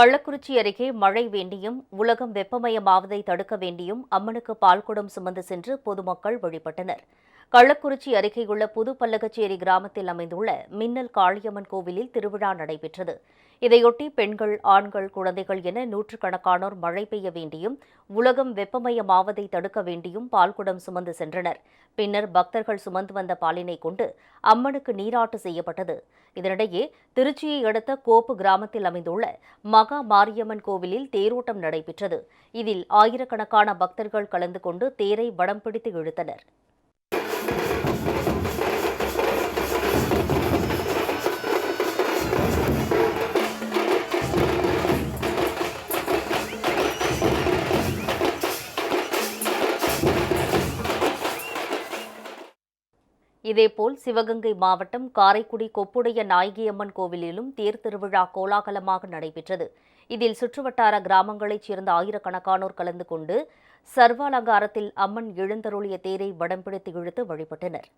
கள்ளக்குறிச்சி அருகே மழை வேண்டியும் உலகம் வெப்பமயமாவதை தடுக்க வேண்டியும் அம்மனுக்கு பால்குடம் சுமந்து சென்று பொதுமக்கள் வழிபட்டனர். கள்ளக்குறிச்சி அருகேயுள்ள புது பல்லகச்சேரி கிராமத்தில் அமைந்துள்ள மின்னல் காளியம்மன் கோவிலில் திருவிழா நடைபெற்றது. இதையொட்டி பெண்கள் ஆண்கள் குழந்தைகள் என நூற்றுக்கணக்கானோர் மழை பெய்ய வேண்டியும் உலகம் வெப்பமயமாவதை தடுக்க வேண்டியும் பால்குடம் சுமந்து சென்றனர். பின்னர் பக்தர்கள் சுமந்து வந்த பாலினை கொண்டு அம்மனுக்கு நீராட்டு செய்யப்பட்டது. இதனிடையே திருச்சியை அடுத்த கோப்பு கிராமத்தில் அமைந்துள்ள மகா மாரியம்மன் கோவிலில் தேரோட்டம் நடைபெற்றது. இதில் ஆயிரக்கணக்கான பக்தர்கள் கலந்து கொண்டு தேரை வடம் பிடித்து இழுத்தனர். இதேபோல் சிவகங்கை மாவட்டம் காரைக்குடி கொப்புடைய நாயகியம்மன் கோவிலிலும் தேர் திருவிழா கோலாகலமாக நடைபெற்றது. இதில் சுற்றுவட்டார கிராமங்களைச் சேர்ந்த ஆயிரக்கணக்கானோர் கலந்து கொண்டு சர்வாலங்காரத்தில் அம்மன் எழுந்தருளிய தேரை வடம் பிடித்து இழுத்து வழிபட்டனர்.